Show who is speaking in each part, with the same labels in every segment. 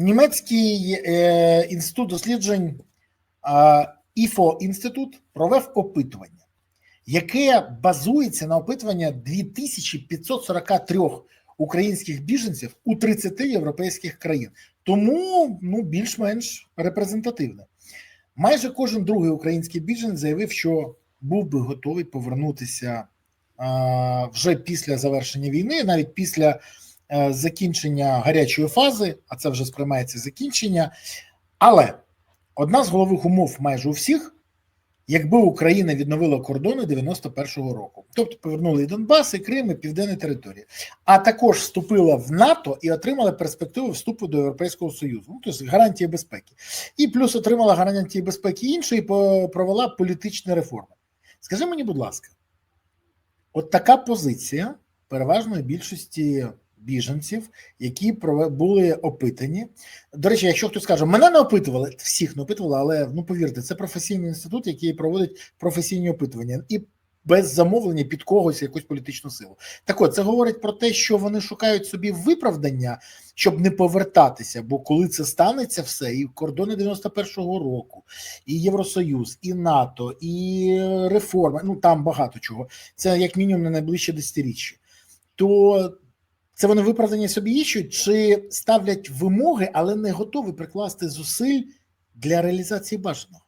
Speaker 1: Німецький е, інститут досліджень ІФО інститут провів опитування, яке базується на опитування 2543 українських біженців у 30 європейських країн. Тому ну більш-менш репрезентативне. Майже кожен другий український біженець заявив, що був би готовий повернутися вже після завершення війни, навіть після закінчення гарячої фази, а це вже сприймається закінчення. Але одна з головних умов майже у всіх, якби Україна відновила кордони 91-го року, тобто повернули і Донбас, і Крим, і південні території, а також вступила в НАТО і отримала перспективу вступу до Європейського Союзу, ну, тобто гарантії безпеки, і плюс отримала гарантії безпеки іншої, і провела політичні реформи. Скажи мені, будь ласка, от така позиція переважної більшості біженців, які були опитані. До речі, якщо хтось скаже, мене не опитували, всіх не опитували, але ну повірте, це професійний інститут, який проводить професійні опитування і без замовлення під когось якусь політичну силу. Так от це говорить про те, що вони шукають собі виправдання, щоб не повертатися. Бо коли це станеться, все, і кордони 91-го року, і Євросоюз, і НАТО, і реформи, ну там багато чого. Це як мінімум на найближче десятиріччя. То це вони виправдання собі іщуть, чи ставлять вимоги, але не готові прикласти зусиль для реалізації бажаного.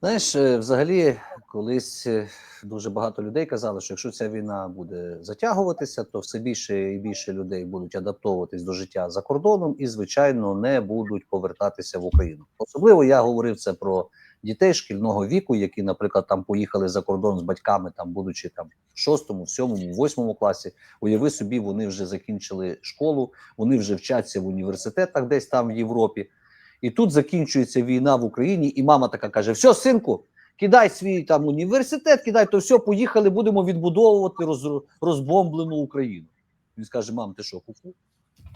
Speaker 2: Знаєш, е, взагалі, колись е, дуже багато людей казали, що якщо ця війна буде затягуватися, то все більше і більше людей будуть адаптовуватись до життя за кордоном і, звичайно, не будуть повертатися в Україну. Особливо я говорив це про дітей шкільного віку, які, наприклад, там поїхали за кордон з батьками, там будучи там в шостому, сьомому, восьмому класі. Уяви собі, вони вже закінчили школу, вони вже вчаться в університетах, десь там в Європі. І тут закінчується війна в Україні, і мама така каже: все, синку, кидай свій там університет, кидай то все, поїхали, будемо відбудовувати роз, розбомблену Україну. Він скаже: мам, ти що, куку?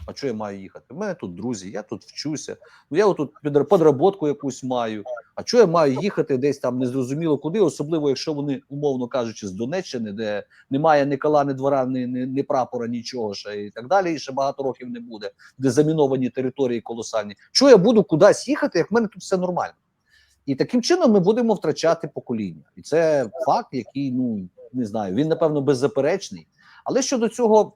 Speaker 2: А чого я маю їхати? У мене тут друзі, я тут вчуся. Ну я отут підподроботку якусь маю. А чого я маю їхати десь там незрозуміло куди, особливо якщо вони, умовно кажучи, з Донеччини, де немає ні кола, ні двора, ні, ні, ні прапора, нічого ще і так далі. І ще багато років не буде, де заміновані території колосальні. Чого я буду кудись їхати, як в мене тут все нормально? І таким чином ми будемо втрачати покоління. І це факт, який ну не знаю, він напевно беззаперечний. Але щодо цього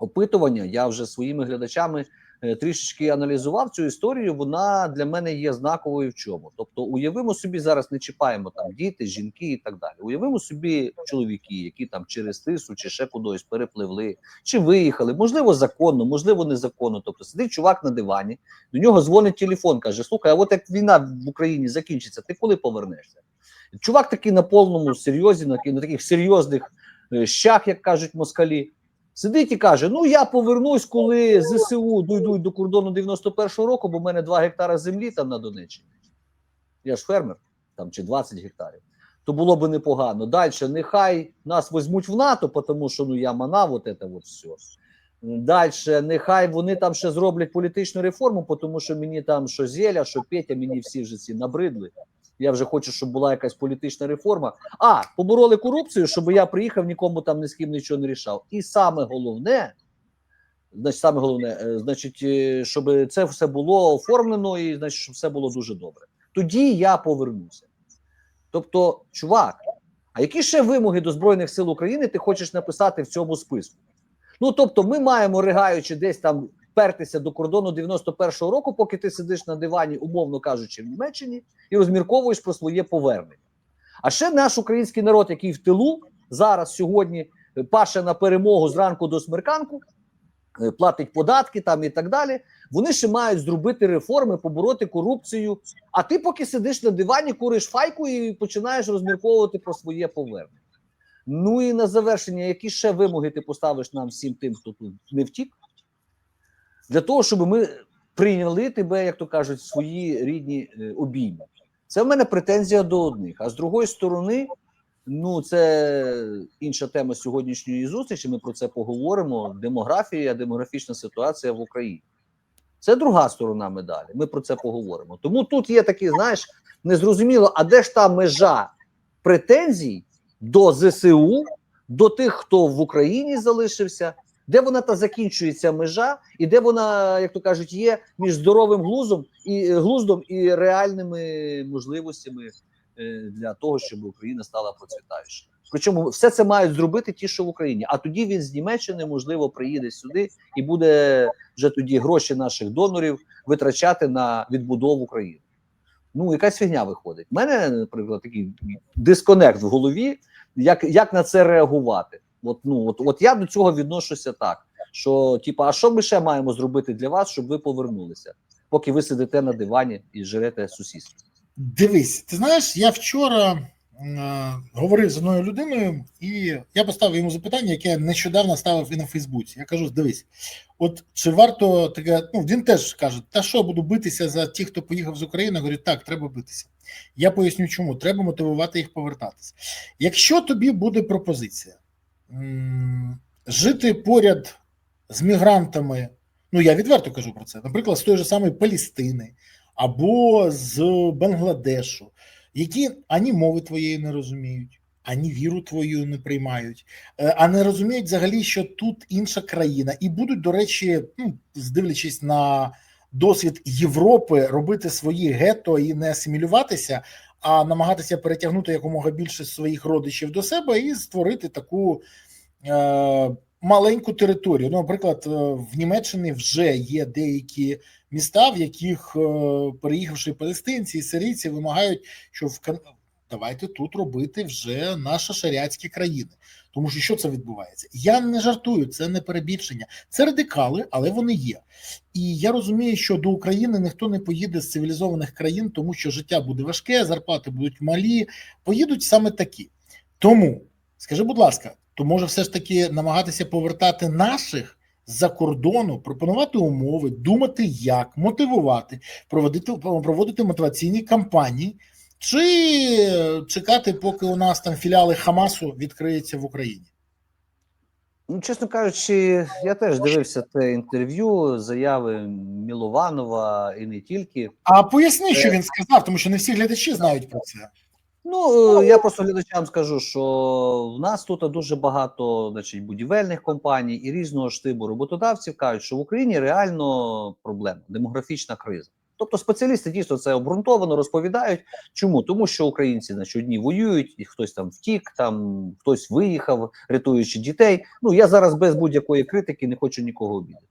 Speaker 2: опитування, я вже своїми глядачами е, трішечки аналізував цю історію. Вона для мене є знаковою в чому. Тобто, уявимо собі зараз, не чіпаємо там діти, жінки і так далі. Уявимо собі чоловіки, які там через тису чи ще кудись перепливли, чи виїхали, можливо, законно, можливо, незаконно. Тобто сидить чувак на дивані, до нього дзвонить телефон, каже: Слухай, а от як війна в Україні закінчиться, ти коли повернешся? Чувак такий на повному серйозі, на, таких серйозних е, щах, як кажуть москалі. Сидить і каже: Ну я повернусь, коли ЗСУ дійдуть до кордону 91-го року, бо в мене 2 гектари землі там на Донеччині. Я ж фермер, там чи 20 гектарів. То було би непогано. Далі, нехай нас візьмуть в НАТО, тому що ну я манав от це от все. Далі, нехай вони там ще зроблять політичну реформу, тому що мені там що Зеля, що Петя, мені всі вже ці набридли. Я вже хочу, щоб була якась політична реформа. А побороли корупцію, щоб я приїхав, нікому там ні з ким нічого не рішав. І саме головне, значить, саме головне, е, значить, е, щоб це все було оформлено, і значить, щоб все було дуже добре. Тоді я повернуся. Тобто, чувак, а які ще вимоги до Збройних сил України ти хочеш написати в цьому списку? Ну тобто, ми маємо ригаючи десь там пертися до кордону 91-го року, поки ти сидиш на дивані, умовно кажучи, в Німеччині, і розмірковуєш про своє повернення. А ще наш український народ, який в тилу зараз сьогодні е, паше на перемогу зранку до смерканку, е, платить податки там і так далі. Вони ще мають зробити реформи, побороти корупцію. А ти поки сидиш на дивані, куриш файку і починаєш розмірковувати про своє повернення. Ну і на завершення, які ще вимоги ти поставиш нам всім тим, хто тут не втік, для того, щоб ми прийняли тебе, як то кажуть, свої рідні е, обійми. Це в мене претензія до одних. А з другої сторони, ну це інша тема сьогоднішньої зустрічі. Ми про це поговоримо. Демографія, демографічна ситуація в Україні. Це друга сторона медалі. Ми про це поговоримо. Тому тут є такі, знаєш, незрозуміло, а де ж та межа претензій до ЗСУ, до тих, хто в Україні залишився, Де вона та закінчується межа, і де вона, як то кажуть, є між здоровим глузом і е, глуздом і реальними можливостями е, для того, щоб Україна стала процвітаючою. Причому все це мають зробити ті, що в Україні. А тоді він з Німеччини можливо приїде сюди і буде вже тоді гроші наших донорів витрачати на відбудову України. Ну, якась фігня виходить. У мене, наприклад, такий дисконект в голові, як, як на це реагувати. От, ну, от, от я до цього відношуся так: що, типу, а що ми ще маємо зробити для вас, щоб ви повернулися, поки ви сидите на дивані і жерете сусідство?
Speaker 1: Дивись, ти знаєш, я вчора е, говорив з одною людиною, і я поставив йому запитання, яке я нещодавно ставив і на Фейсбуці. Я кажу: дивись, от чи варто таке, ну він теж каже, та що буду битися за тих, хто поїхав з України? Я говорю, так, треба битися. Я поясню, чому треба мотивувати їх повертатися. Якщо тобі буде пропозиція жити поряд з мігрантами, ну я відверто кажу про це, наприклад, з тої ж самої Палістини або з Бангладешу, які ані мови твоєї не розуміють, ані віру твою не приймають, е, а не розуміють взагалі, що тут інша країна, і будуть, до речі, ну, здивлячись на досвід Європи, робити свої гетто і не асимілюватися, а намагатися перетягнути якомога більше своїх родичів до себе і створити таку. Е, Маленьку територію. Ну, наприклад, е, в Німеччині вже є деякі міста, в яких е, переїхавши палестинці і сирійці вимагають, що в давайте тут робити вже наші шаряцькі країни. Тому що що це відбувається? Я не жартую, це не перебільшення. Це радикали, але вони є. І я розумію, що до України ніхто не поїде з цивілізованих країн, тому що життя буде важке, зарплати будуть малі. Поїдуть саме такі. Тому скажи, будь ласка, то може все ж таки намагатися повертати наших з-за кордону, пропонувати умови, думати, як мотивувати, проводити проводити мотиваційні кампанії, чи чекати, поки у нас там філіали Хамасу відкриються в Україні.
Speaker 2: Ну, чесно кажучи, я теж дивився те інтерв'ю, заяви Мілованова і не тільки.
Speaker 1: А поясни, що він сказав, тому що не всі глядачі знають про це.
Speaker 2: Ну е, я просто глядачам скажу, що в нас тут дуже багато значить, будівельних компаній і різного штибу роботодавців кажуть, що в Україні реально проблема демографічна криза. Тобто спеціалісти дійсно це обґрунтовано розповідають. Чому? Тому що українці на щодні воюють, і хтось там втік, там хтось виїхав, рятуючи дітей. Ну я зараз без будь-якої критики не хочу нікого обідати.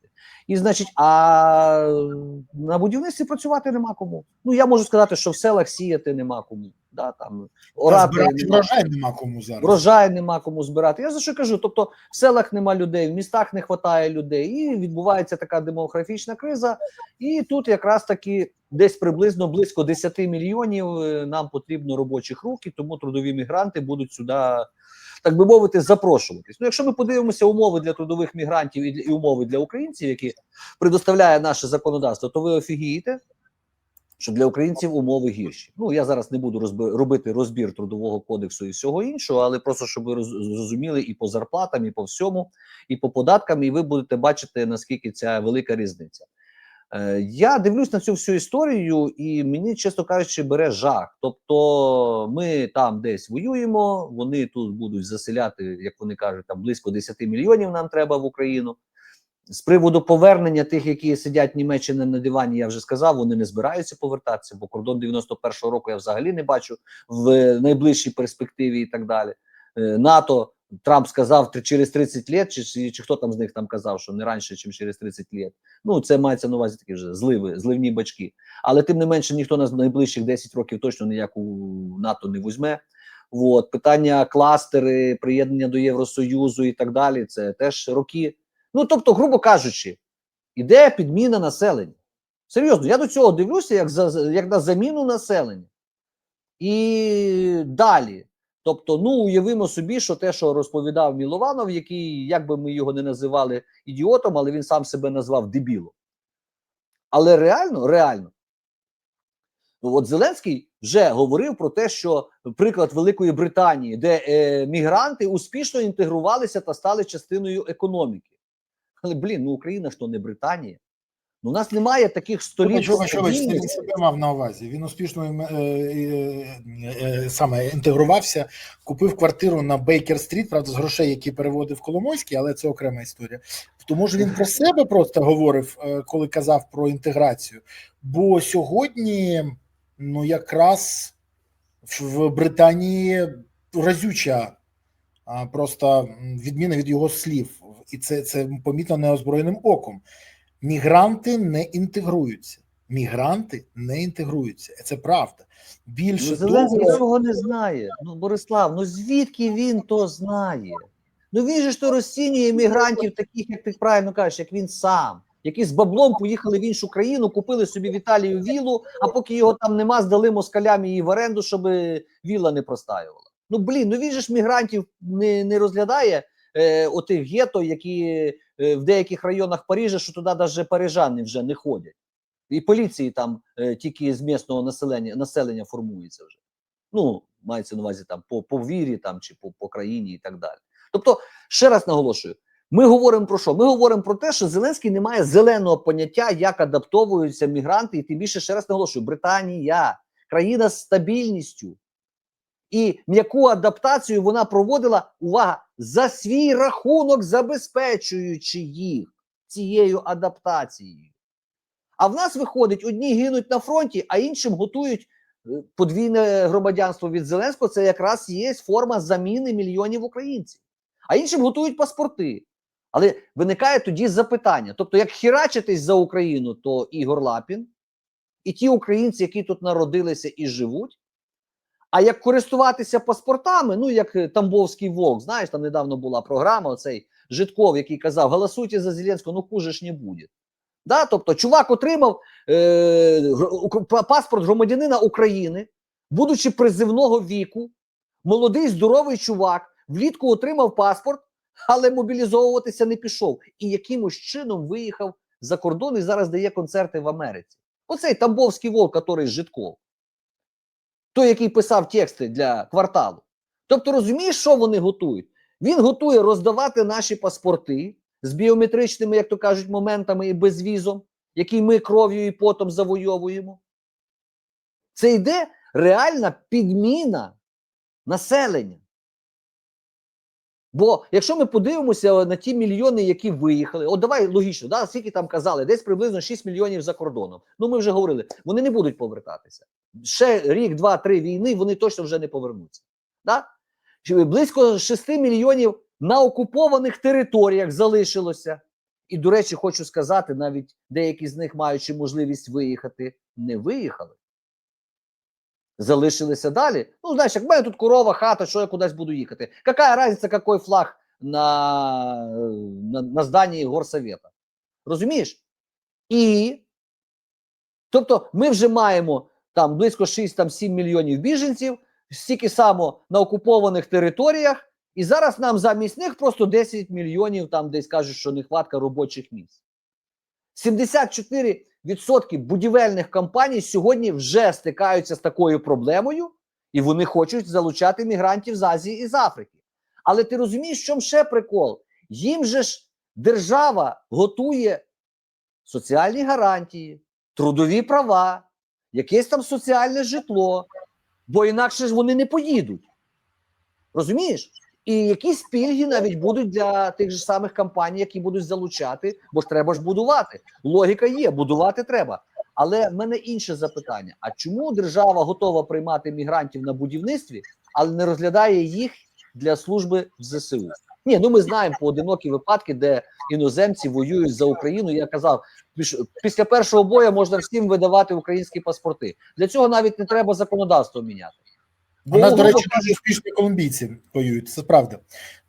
Speaker 2: І значить, а на будівництві працювати нема кому. Ну я можу сказати, що в селах сіяти нема кому. Да, там орати
Speaker 1: збирати
Speaker 2: нема
Speaker 1: врожай нема кому зараз.
Speaker 2: врожай нема кому збирати. Я за що кажу? Тобто в селах нема людей, в містах не вистачає людей, і відбувається така демографічна криза. І тут якраз таки десь приблизно близько 10 мільйонів е, нам потрібно робочих рук, і тому трудові мігранти будуть сюди. Так би мовити, запрошуватись. Ну, якщо ми подивимося умови для трудових мігрантів і, для- і умови для українців, які предоставляє наше законодавство, то ви офігієте, що для українців умови гірші. Ну я зараз не буду розби- робити розбір трудового кодексу і всього іншого, але просто щоб ви роз- зрозуміли і по зарплатам, і по всьому, і по податкам, і ви будете бачити наскільки ця велика різниця. Е, я дивлюсь на цю всю історію, і мені, чесно кажучи, бере жах. Тобто, ми там десь воюємо, вони тут будуть заселяти, як вони кажуть, там близько 10 мільйонів нам треба в Україну. З приводу повернення тих, які сидять в Німеччині на дивані, я вже сказав, вони не збираються повертатися, бо кордон 91-го року я взагалі не бачу в найближчій перспективі і так далі. Е, НАТО Трамп сказав через 30 лет, чи, чи, хто там з них там казав, що не раніше, ніж через 30 лет. Ну, це мається на увазі такі вже зливи, зливні бачки. Але тим не менше, ніхто нас найближчих 10 років точно ніяку НАТО не візьме. От питання кластери, приєднання до Євросоюзу і так далі. Це теж роки. Ну тобто, грубо кажучи, іде підміна населення. Серйозно, я до цього дивлюся як за як на заміну населення. І далі. Тобто, ну уявимо собі, що те, що розповідав Мілованов, який, як би ми його не називали ідіотом, але він сам себе назвав дебілом. Але реально, реально, ну от Зеленський вже говорив про те, що приклад Великої Британії, де е, мігранти успішно інтегрувалися та стали частиною економіки. Але блін, ну Україна ж то не Британія. Ну, у нас немає таких столів.
Speaker 1: Чого, що
Speaker 2: стабільних.
Speaker 1: себе мав на увазі? Він успішно е, е, е, саме інтегрувався, купив квартиру на Бейкер-стріт, правда, з грошей, які переводив Коломойський, але це окрема історія. Тому ж він про себе просто говорив, е, коли казав про інтеграцію. Бо сьогодні, ну якраз в Британії разюча просто відміна від його слів, і це, це помітно неозброєним оком. Мігранти не інтегруються. Мігранти не інтегруються. Це правда. Більше
Speaker 2: Ну, Зеленський
Speaker 1: того,
Speaker 2: цього не знає. Ну, Борислав, ну звідки він то знає? Ну він же ж то розцінює мігрантів, таких, як ти правильно кажеш, як він сам, які з баблом поїхали в іншу країну, купили собі в Італію вілу, а поки його там нема, здали москалям її в оренду, щоб віла не простаювала. Ну блін, ну він же ж мігрантів не, не розглядає е, отих гетто, які е, в деяких районах Парижа, що туди навіть парижани вже не ходять. І поліції там е, тільки з місного населення населення формується вже. Ну, мається на увазі там по, по вірі там, чи по, по країні і так далі. Тобто, ще раз наголошую: ми говоримо про що? Ми говоримо про те, що Зеленський не має зеленого поняття, як адаптовуються мігранти, і тим більше ще раз наголошую: Британія, країна з стабільністю. І м'яку адаптацію вона проводила увага за свій рахунок, забезпечуючи їх цією адаптацією. А в нас виходить, одні гинуть на фронті, а іншим готують е, подвійне громадянство від Зеленського. Це якраз є форма заміни мільйонів українців, а іншим готують паспорти. Але виникає тоді запитання: тобто, як хірачитись за Україну, то Ігор Лапін і ті українці, які тут народилися і живуть. А як користуватися паспортами, ну як е, Тамбовський Вовк, знаєш, там недавно була програма, оцей Житков, який казав: голосуйте за Зеленського, ну хуже ж не буде. Да? Тобто, чувак отримав е, паспорт громадянина України, будучи призивного віку, молодий здоровий чувак, влітку отримав паспорт, але мобілізовуватися не пішов. І якимось чином виїхав за кордон і зараз дає концерти в Америці. Оцей Тамбовський Вовк, який Житков. Той, який писав тексти для кварталу. Тобто, розумієш, що вони готують? Він готує роздавати наші паспорти з біометричними, як то кажуть, моментами і безвізом, які ми кров'ю і потом завойовуємо. Це йде реальна підміна населення. Бо якщо ми подивимося на ті мільйони, які виїхали, от давай логічно, да, скільки там казали, десь приблизно 6 мільйонів за кордоном. Ну ми вже говорили, вони не будуть повертатися. Ще рік, два, три війни, вони точно вже не повернуться. Да? Близько 6 мільйонів на окупованих територіях залишилося. І, до речі, хочу сказати, навіть деякі з них, маючи можливість виїхати, не виїхали. Залишилися далі. Ну, знаєш, як в мене тут корова, хата, що я кудись буду їхати. Яка різниця, який флаг на, на, на зданні горсовета? Розумієш? І тобто ми вже маємо там близько 6-7 мільйонів біженців, стільки само на окупованих територіях, і зараз нам замість них просто 10 мільйонів, там десь кажуть, що нехватка робочих місць. 74% будівельних компаній сьогодні вже стикаються з такою проблемою, і вони хочуть залучати мігрантів з Азії і з Африки. Але ти розумієш, в чому ще прикол? Їм же ж держава готує соціальні гарантії, трудові права, якесь там соціальне житло, бо інакше ж вони не поїдуть. Розумієш? І якісь пільги навіть будуть для тих же самих компаній, які будуть залучати, бо ж треба ж будувати. Логіка є, будувати треба. Але в мене інше запитання: а чому держава готова приймати мігрантів на будівництві, але не розглядає їх для служби в ЗСУ? Ні, ну ми знаємо поодинокі випадки, де іноземці воюють за Україну. Я казав, після першого бою можна всім видавати українські паспорти. Для цього навіть не треба законодавство міняти.
Speaker 1: У нас, до речі, дуже успішні колумбійці воюють. Це правда.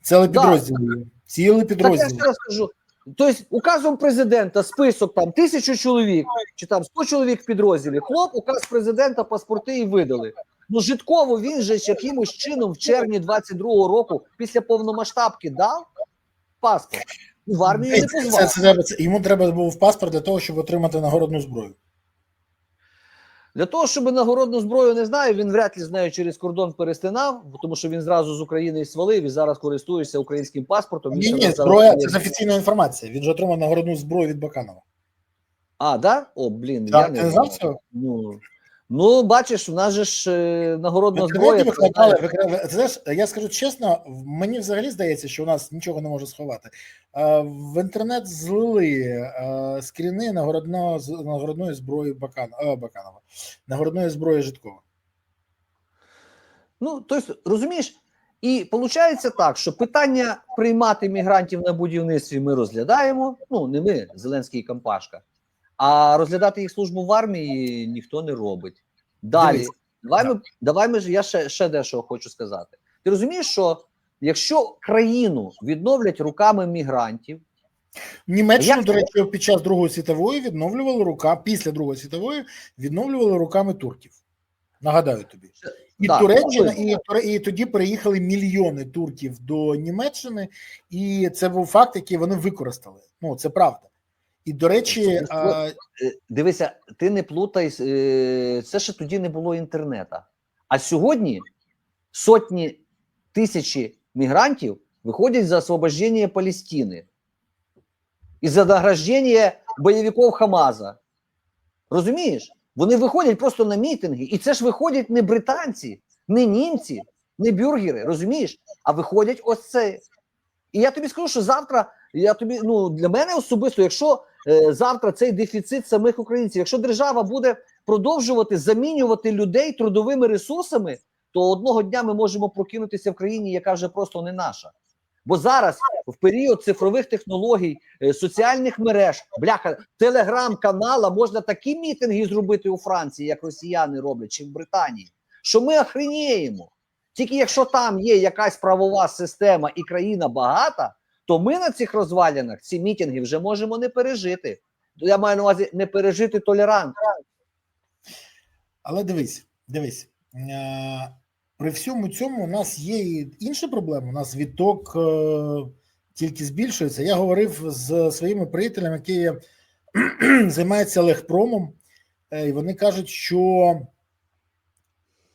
Speaker 1: Ціле підрозділи. Ціле
Speaker 2: Так я ще раз кажу. Тобто, указом президента список там тисячу чоловік чи там 100 чоловік в підрозділі. Хлоп, указ президента, паспорти і видали. Ну, житково він же якимось чином в червні 22-го року після повномасштабки дав паспорт. В армію не
Speaker 1: Це, це,
Speaker 2: позвав.
Speaker 1: це, це, йому треба був паспорт для того, щоб отримати нагородну зброю.
Speaker 2: Для того, щоб нагородну зброю не знаю, він вряд ли з нею через кордон перестинав, тому що він зразу з України свалив і зараз користується українським паспортом.
Speaker 1: Ні, ні, зброя це ж офіційна інформація. Він же отримав нагородну зброю від Баканова.
Speaker 2: А, да? О, блін,
Speaker 1: Так,
Speaker 2: я не
Speaker 1: не знав?
Speaker 2: Ну, ну, бачиш, у нас же ж е, нагородна зброя.
Speaker 1: викладали. Ти знаєш, я скажу чесно, в- мені взагалі здається, що у нас нічого не може сховати. Е, В інтернет злили е, скріни нагородного, з- нагородної зброї Бакан, е, Баканова, нагородної зброї Житкова.
Speaker 2: Ну, тобто, розумієш, і виходить так, що питання приймати мігрантів на будівництві ми розглядаємо. Ну, не ми, Зеленський і Кампашка, а розглядати їх службу в армії ніхто не робить. Далі, давай ми, давай ми ж, я ще, ще дещо хочу сказати. Ти розумієш, що якщо країну відновлять руками мігрантів,
Speaker 1: Німеччину,
Speaker 2: Як
Speaker 1: до речі, під час Другої світової відновлювали рука, після Другої світової відновлювали руками турків. Нагадаю тобі. І
Speaker 2: Так,
Speaker 1: Туреччина, і, і тоді переїхали мільйони турків до Німеччини, і це був факт, який вони використали. Ну, це правда. І до речі,
Speaker 2: Це-
Speaker 1: а,
Speaker 2: Е, Дивися, ти не плутай, е, це ще тоді не було інтернету. А сьогодні сотні тисячі мігрантів виходять за освобождення Палестини і за награждення бойовиків Хамаза. Розумієш? Вони виходять просто на мітинги, і це ж виходять не британці, не німці, не бюргери, розумієш? А виходять ось це. І я тобі скажу, що завтра я тобі ну для мене особисто, якщо завтра цей дефіцит самих українців, якщо держава буде продовжувати замінювати людей трудовими ресурсами, то одного дня ми можемо прокинутися в країні, яка вже просто не наша. Бо зараз в період цифрових технологій, е, соціальних мереж, бляха, телеграм-канала можна такі мітинги зробити у Франції, як росіяни роблять, чи в Британії, що ми охреніємо. Тільки якщо там є якась правова система і країна багата, то ми на цих розвалянах ці мітинги вже можемо не пережити. Я маю на увазі не пережити толерант.
Speaker 1: але дивись, дивись. е, При всьому цьому у нас є і інша проблема. У нас відток е, тільки збільшується. Я говорив з своїми приятелями, які займаються легпромом, е, і вони кажуть, що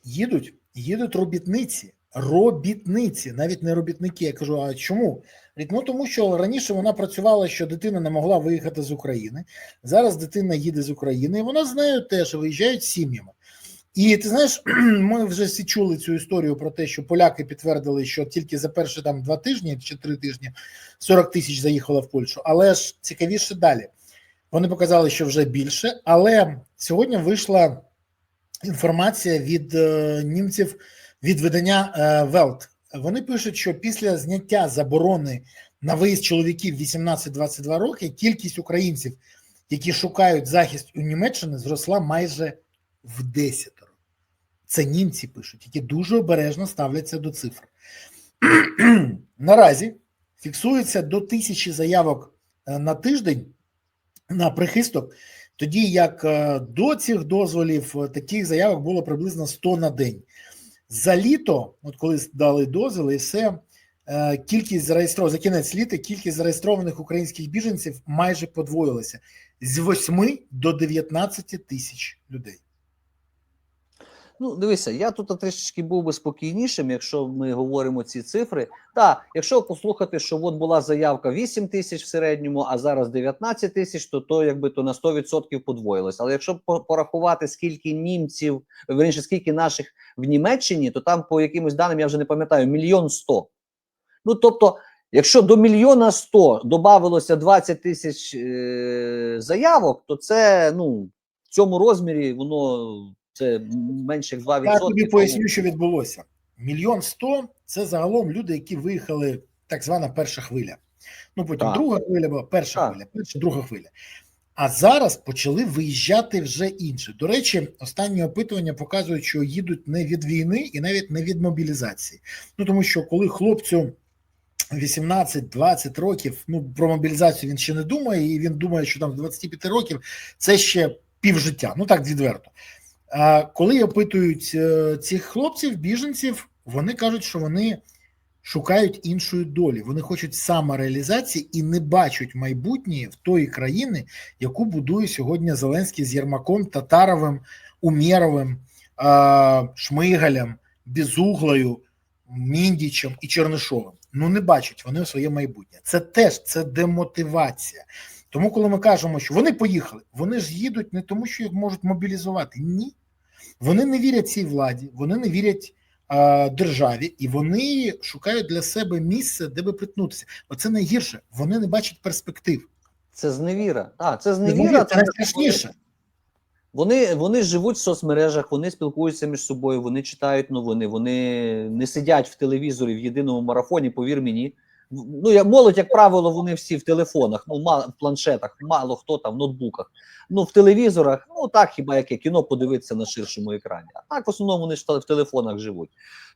Speaker 1: їдуть, їдуть робітниці. Робітниці, навіть не робітники. Я кажу, а чому? Ну тому що раніше вона працювала, що дитина не могла виїхати з України. Зараз дитина їде з України, і вона з нею теж виїжджають сім'ями. І ти знаєш, ми вже всі чули цю історію про те, що поляки підтвердили, що тільки за перші там два тижні чи три тижні 40 тисяч заїхало в Польщу. Але ж цікавіше далі. Вони показали, що вже більше, але сьогодні вийшла інформація від е, німців від видання Велт. Вони пишуть, що після зняття заборони на виїзд чоловіків 18-22 роки кількість українців, які шукають захист у Німеччині, зросла майже в десятеро. Це німці пишуть, які дуже обережно ставляться до цифр. Наразі фіксується до тисячі заявок е, на тиждень на прихисток, тоді як е, до цих дозволів е, таких заявок було приблизно 100 на день. За літо, от коли дали дозвіл, і все, е, кількість зареєстрованих за кінець літа, кількість зареєстрованих українських біженців майже подвоїлася з 8 до 19 тисяч людей.
Speaker 2: Ну, дивися, я тут трішечки був би спокійнішим, якщо ми говоримо ці цифри. Так, якщо послухати, що от була заявка 8 тисяч в середньому, а зараз 19 тисяч, то то якби то на 100% подвоїлось. Але якщо порахувати, скільки німців, верніше, скільки наших в Німеччині, то там по якимось даним я вже не пам'ятаю, мільйон сто. Ну тобто, якщо до мільйона сто додавалося 20 тисяч е- заявок, то це ну в цьому розмірі воно це менше як 2%.
Speaker 1: Я тобі поясню, що відбулося. Мільйон сто це загалом люди, які виїхали, так звана перша хвиля. Ну потім
Speaker 2: Так.
Speaker 1: друга хвиля була, перша
Speaker 2: Так.
Speaker 1: хвиля, перша, друга хвиля. А зараз почали виїжджати вже інші. До речі, останні опитування показують, що їдуть не від війни і навіть не від мобілізації. Ну тому що коли хлопцю 18-20 років, ну про мобілізацію він ще не думає, і він думає, що там з 25 років це ще півжиття. Ну так відверто. Коли опитують е, цих хлопців, біженців, вони кажуть, що вони шукають іншої долі. Вони хочуть самореалізації і не бачать майбутнє в тої країни, яку будує сьогодні Зеленський з Єрмаком, Татаровим, Умєровим, Шмигалем, Безуглою, Міндічем і Чернишовим. Ну не бачать вони своє майбутнє. Це теж це демотивація. Тому, коли ми кажемо, що вони поїхали, вони ж їдуть не тому, що їх можуть мобілізувати. Ні. Вони не вірять цій владі, вони не вірять е, державі, і вони шукають для себе місце, де би притнутися. Оце найгірше. Вони не бачать перспектив.
Speaker 2: Це зневіра. А, це
Speaker 1: Зневіра
Speaker 2: зневіра.
Speaker 1: це найстрашніше.
Speaker 2: Вони, вони живуть в соцмережах, вони спілкуються між собою, вони читають новини, вони не сидять в телевізорі в єдиному марафоні, повір мені. Ну, молодь, як правило, вони всі в телефонах, ну в планшетах, мало хто там в ноутбуках. Ну в телевізорах, ну так хіба яке кіно подивитися на ширшому екрані. А так в основному вони ж в телефонах живуть.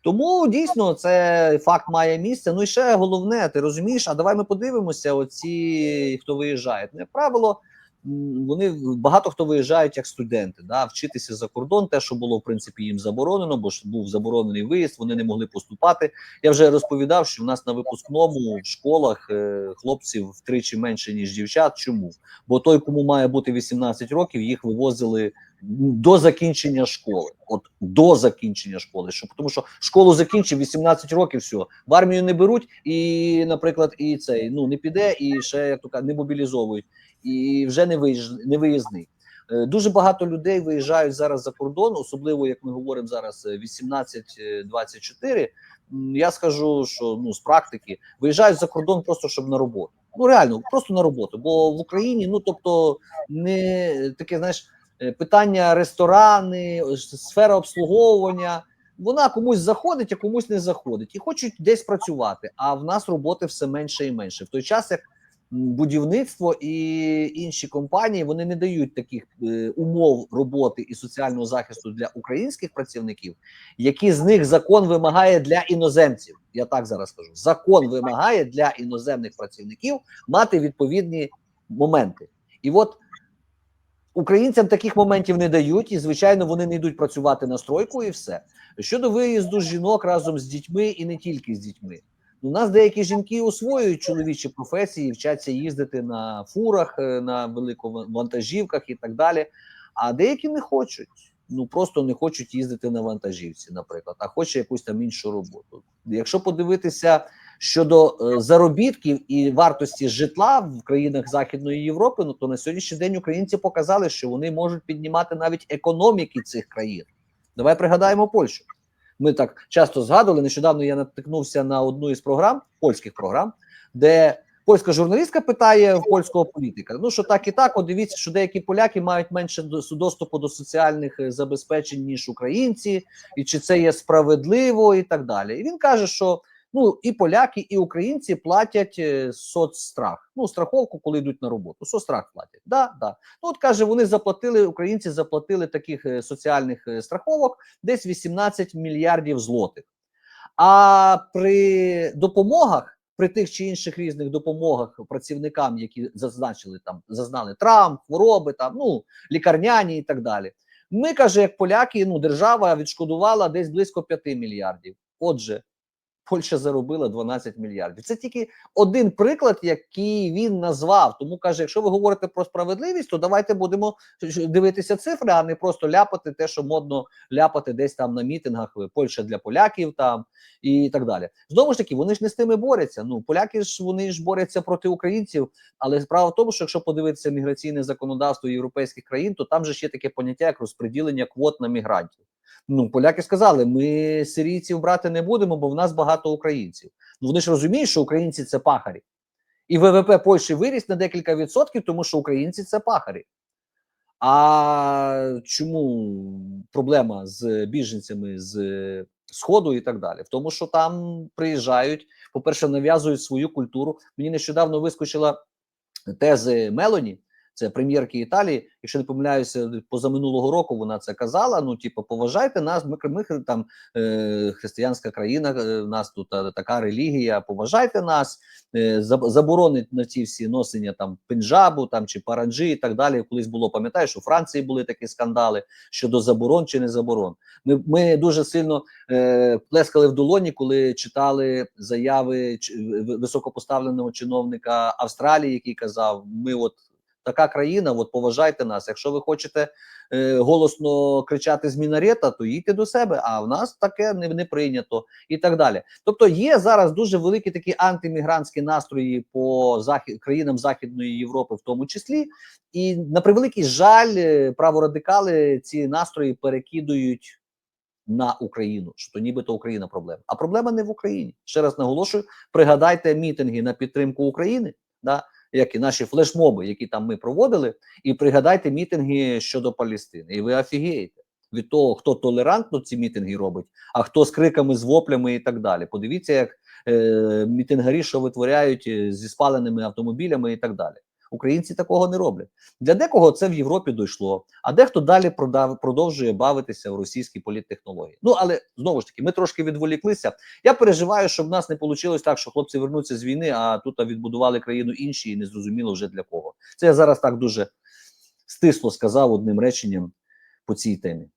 Speaker 2: Тому дійсно це факт має місце. Ну і ще головне, ти розумієш, а давай ми подивимося, оці хто виїжджає. Не правило, вони багато хто виїжджають як студенти, да, вчитися за кордон, те, що було в принципі їм заборонено, бо ж був заборонений виїзд, вони не могли поступати. Я вже розповідав, що в нас на випускному в школах е, хлопців втричі менше ніж дівчат. Чому? Бо той, кому має бути 18 років, їх вивозили до закінчення школи. От до закінчення школи, щоб тому, що школу закінчив 18 років, все в армію не беруть, і, наприклад, і цей ну не піде, і ще як то кажуть, не мобілізовують, і вже не виїж, не виїзний. Е, Дуже багато людей виїжджають зараз за кордон, особливо як ми говоримо зараз е, 18-24. Я скажу, що ну з практики виїжджають за кордон просто щоб на роботу. Ну реально, просто на роботу. Бо в Україні, ну тобто, не таке, знаєш, е, питання ресторани, е, сфера обслуговування. Вона комусь заходить, а комусь не заходить, і хочуть десь працювати. А в нас роботи все менше і менше. В той час як будівництво і інші компанії вони не дають таких е, умов роботи і соціального захисту для українських працівників, які з них закон вимагає для іноземців. Я так зараз скажу. Закон вимагає для іноземних працівників мати відповідні моменти. І от українцям таких моментів не дають, і звичайно, вони не йдуть працювати на стройку, і все. Щодо виїзду жінок разом з дітьми і не тільки з дітьми. У нас деякі жінки освоюють чоловічі професії, вчаться їздити на фурах, е, на великовантажівках і так далі. А деякі не хочуть. Ну просто не хочуть їздити на вантажівці, наприклад, а хоче якусь там іншу роботу. Якщо подивитися щодо е, заробітків і вартості житла в країнах Західної Європи, ну то на сьогоднішній день українці показали, що вони можуть піднімати навіть економіки цих країн. Давай пригадаємо Польщу. Ми так часто згадували. Нещодавно я натикнувся на одну із програм, польських програм, де польська журналістка питає в польського політика: ну що так і так, от дивіться, що деякі поляки мають менше дос- доступу до соціальних е, забезпечень, ніж українці, і чи це є справедливо, і так далі. І він каже, що ну і поляки, і українці платять е, соцстрах. Ну, страховку, коли йдуть на роботу. Соцстрах платять. Да, да. Ну, от каже, вони заплатили, українці заплатили таких е, соціальних е, страховок десь 18 мільярдів злотих. А при допомогах, при тих чи інших різних допомогах працівникам, які зазначили там, зазнали травм, хвороби, там ну лікарняні і так далі. Ми каже, як поляки, ну держава відшкодувала десь близько 5 мільярдів. Отже, Польща заробила 12 мільярдів. Це тільки один приклад, який він назвав. Тому каже: якщо ви говорите про справедливість, то давайте будемо дивитися цифри, а не просто ляпати те, що модно ляпати десь там на мітингах. Польща для поляків там і так далі. Знову ж таки, вони ж не з тими борються. Ну поляки ж вони ж борються проти українців. Але справа в тому, що якщо подивитися міграційне законодавство європейських країн, то там же є таке поняття як розподілення квот на мігрантів. Ну, поляки сказали, ми сирійців брати не будемо, бо в нас багато українців. Ну вони ж розуміють, що українці це пахарі. І ВВП Польщі виріс на декілька відсотків, тому що українці це пахарі. А чому проблема з біженцями з Сходу і так далі? В тому, що там приїжджають, по-перше, нав'язують свою культуру. Мені нещодавно вискочила тези Мелоні, це прем'єрки Італії. Якщо не помиляюся, позаминулого року вона це казала. Ну, типу, поважайте нас. Ми, ми там е, християнська країна, е, в нас тут е, така релігія. Поважайте нас, е, заборонить на ці всі носення там пенджабу там чи параджі і так далі. Колись було пам'ятаєш, у Франції були такі скандали щодо заборон чи не заборон. Ми, ми дуже сильно е, плескали в долоні, коли читали заяви високопоставленого чиновника Австралії, який казав: ми от така країна. От поважайте нас. Якщо ви хочете е, голосно кричати з мінарета, то їдьте до себе. А в нас таке не, не прийнято і так далі. Тобто є зараз дуже великі такі антимігрантські настрої по захід країнам Західної Європи, в тому числі. І на превеликий жаль, е, праворадикали ці настрої перекидують на Україну, що то нібито Україна проблема. А проблема не в Україні. Ще раз наголошую: пригадайте мітинги на підтримку України, да, як і наші флешмоби, які там ми проводили, і пригадайте мітинги щодо Палістини. І ви офігієте від того, хто толерантно ці мітинги робить, а хто з криками, з воплями і так далі. Подивіться, як е, мітингарі, що витворяють е, зі спаленими автомобілями і так далі. Українці такого не роблять. Для декого це в Європі дійшло, а дехто далі продав, продовжує бавитися в російській політтехнології. Ну але знову ж таки, ми трошки відволіклися. Я переживаю, щоб в нас не вийшло так, що хлопці вернуться з війни, а тут відбудували країну інші, і не зрозуміло вже для кого. Це я зараз так дуже стисло сказав одним реченням по цій темі.